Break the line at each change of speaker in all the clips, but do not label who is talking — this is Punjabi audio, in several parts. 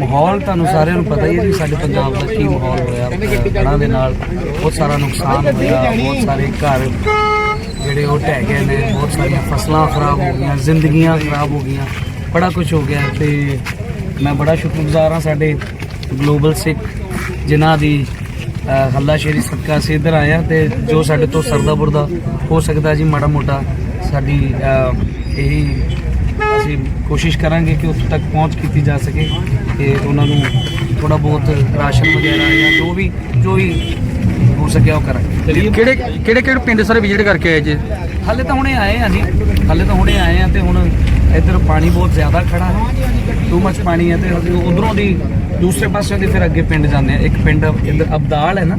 ਮਾਹੌਲ ਤੁਹਾਨੂੰ ਸਾਰਿਆਂ ਨੂੰ ਪਤਾ ਹੀ ਹੈ ਜੀ ਸਾਡੇ ਪੰਜਾਬ ਦਾ ਕੀ ਮਾਹੌਲ ਹੋਇਆ ਹੜ੍ਹਾਂ ਦੇ ਨਾਲ ਬਹੁਤ ਸਾਰਾ ਨੁਕਸਾਨ ਹੋਇਆ ਬਹੁਤ ਸਾਰੇ ਘਰ ਜਿਹੜੇ ਉਹ ਢਹਿ ਗਏ ਨੇ ਬਹੁਤ ਸਾਰੀਆਂ ਫਸਲਾਂ ਖਰਾਬ ਹੋ ਗਈਆਂ ਜ਼ਿੰਦਗੀਆਂ ਖਰਾਬ ਹੋ ਗਈਆਂ ਬੜਾ ਕੁਝ ਹੋ ਗਿਆ ਤੇ ਮੈਂ ਬੜਾ ਸ਼ੁਕਰਗੁਜ਼ਾਰ ਹਾਂ ਸਾਡੇ ਗਲੋਬਲ ਸਿੱਖ ਜਿਨ੍ਹਾਂ ਦੀ ਅ, ਹੱਲਾਸ਼ੇਰੀ ਸਦਕਾ ਅਸੀਂ ਇੱਧਰ ਆਏ ਹਾਂ ਤੇ ਜੋ ਸਾਡੇ ਤੋਂ ਸਰਦਾ ਬੁਰਦਾ ਹੋ ਸਕਦਾ ਜੀ ਮਾੜਾ ਮੋਟਾ ਸਾਡੀ ਇਹੀ ਅਸੀਂ ਕੋਸ਼ਿਸ਼ ਕਰਾਂਗੇ ਕਿ ਉੱਥੇ ਤੱਕ ਪਹੁੰਚ ਕੀਤੀ ਜਾ ਸਕੇ ਤੇ ਉਹਨਾਂ ਨੂੰ ਥੋੜਾ ਬਹੁਤ ਰਾਸ਼ਨ ਵਗੈਰਾ ਜਾਂ ਜੋ ਵੀ ਜੋ ਵੀ ਹੋ ਸਕਿਆ ਉਹ ਕਰਾਂਗੇ।
ਕਿਹੜੇ ਕਿਹੜੇ ਕਿਹੜੇ ਪਿੰਡ ਸਾਰੇ ਵਿਜ਼ਿਟ ਕਰਕੇ ਆਏ ਜੀ?
ਹਾਲੇ ਤਾਂ ਹੁਣੇ ਆਏ ਆ ਜੀ ਹਾਲੇ ਤਾਂ ਹੁਣੇ ਆਏ ਆ ਤੇ ਹੁਣ ਇੱਧਰ ਪਾਣੀ ਬਹੁਤ ਜ਼ਿਆਦਾ ਖੜਾ ਹੈ। ਟੂ ਮੱਚ ਪਾਣੀ ਹੈ ਤੇ ਉਧਰੋਂ ਦੀ ਦੂਸਰੇ ਪਾਸੇ ਦੀ ਫਿਰ ਅੱਗੇ ਪਿੰਡ ਜਾਂਦੇ ਆ ਇੱਕ ਪਿੰਡ ਇੱਧਰ ਅਬਦਾਲ ਹੈ ਨਾ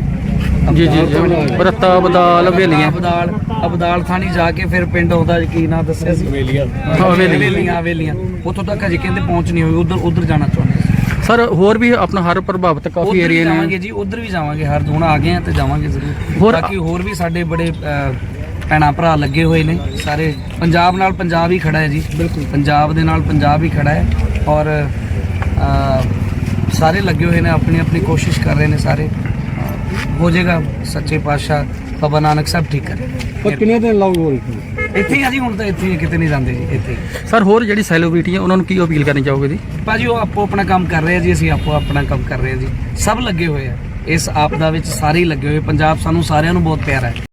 ਜੀ ਜੀ ਜੀ। ਬਰਤਾ ਬਦਾਲ ਹਵੇਲੀਆਂ।
ਅਬਦਾਲ ਅਬਦਾਲ ਥਾਣੀ ਜਾ ਕੇ ਫਿਰ ਪਿੰਡ ਆਉਂਦਾ ਕੀ ਨਾਂ ਦੱਸਿਆ ਸੀ। ਹਵੇਲੀਆਂ।
ਹਵੇਲੀਆਂ।
ਹਵੇਲੀਆਂ ਉੱਥੋਂ ਤੱਕ ਅਜੇ ਕਹਿੰਦੇ ਪਹੁੰਚ ਨਹੀਂ ਹੋਈ। ਉਧਰ ਉਧਰ ਜਾਣਾ ਚਾਹੁੰਦੇ ਸੀ।
ਸਰ ਹੋਰ ਵੀ ਆਪਣਾ ਹਰ ਪ੍ਰਭਾਵਿਤ ਕਾਫੀ
ਉੱਧਰ ਵੀ
ਏਰੀਆ
ਜਾਵਾਂਗੇ
ਨੇ
ਜੀ ਉਧਰ ਵੀ ਜਾਵਾਂਗੇ। ਹਰ ਹੁਣ ਆ ਗਏ ਆ ਤੇ ਜਾਵਾਂਗੇ ਜ਼ਰੂਰ।
ਹੋਰ-
ਬਾਕੀ ਹੋਰ ਵੀ ਸਾਡੇ ਬੜੇ ਅਹ, ਭੈਣਾਂ ਭਰਾ ਲੱਗੇ ਹੋਏ ਨੇ। ਸਾਰੇ ਪੰਜਾਬ ਨਾਲ ਪੰਜਾਬ ਹੀ ਖੜਾ ਹੈ ਜੀ। ਬਿਲਕੁਲ। ਪੰਜਾਬ ਦੇ ਨਾਲ ਪੰਜਾਬ ਹੀ ਖੜਾ ਹੈ। ਔਰ ਅਹ, ਸਾਰੇ ਲੱਗੇ ਹੋਏ ਨੇ ਆਪਣੀ ਆਪਣੀ ਕੋਸ਼ਿਸ਼ ਕਰ ਰਹੇ ਨੇ ਸਾਰੇ। ਹੋ ਜਾਏਗਾ ਸੱਚੇ ਪਾਤਸ਼ਾਹ ਬਾਬਾ ਨਾਨਕ ਸਾਹਿਬ ਠੀਕ ਕਰੇ।
ਪਰ ਕਿੰਨੇ ਦਿਨ ਲਾਉ ਹੋ ਰਹੀ
ਇੱਥੇ ਹੀ ਆ ਜੀ ਹੁਣ ਤਾਂ ਇੱਥੇ ਹੀ ਆ, ਕਿਤੇ ਨਹੀਂ ਜਾਂਦੇ ਜੀ ਇੱਥੇ ਹੀ।
ਸਰ ਹੋਰ ਜਿਹੜੀ ਸੈਲੀਬ੍ਰਿਟੀ ਹੈ ਉਹਨਾਂ ਨੂੰ ਕੀ ਅਪੀਲ ਕਰਨੀ ਚਾਹੋਗੇ ਜੀ?
ਭਾਜੀ ਉਹ ਆਪੋ ਆਪਣਾ ਕੰਮ ਕਰ ਰਹੇ ਆ ਜੀ ਅਸੀਂ ਆਪੋ ਆਪਣਾ ਕੰਮ ਕਰ ਰਹੇ ਆ ਜੀ। ਸਭ ਲੱਗੇ ਹੋਏ ਆ। ਇਸ ਆਪਦਾ ਵਿੱਚ ਸਾਰੇ ਹੀ ਲੱਗੇ ਹੋਏ ਪੰਜਾਬ ਸਾਨੂੰ ਸਾਰਿਆਂ ਨੂੰ ਬਹੁਤ ਪਿਆਰਾ ਹੈ।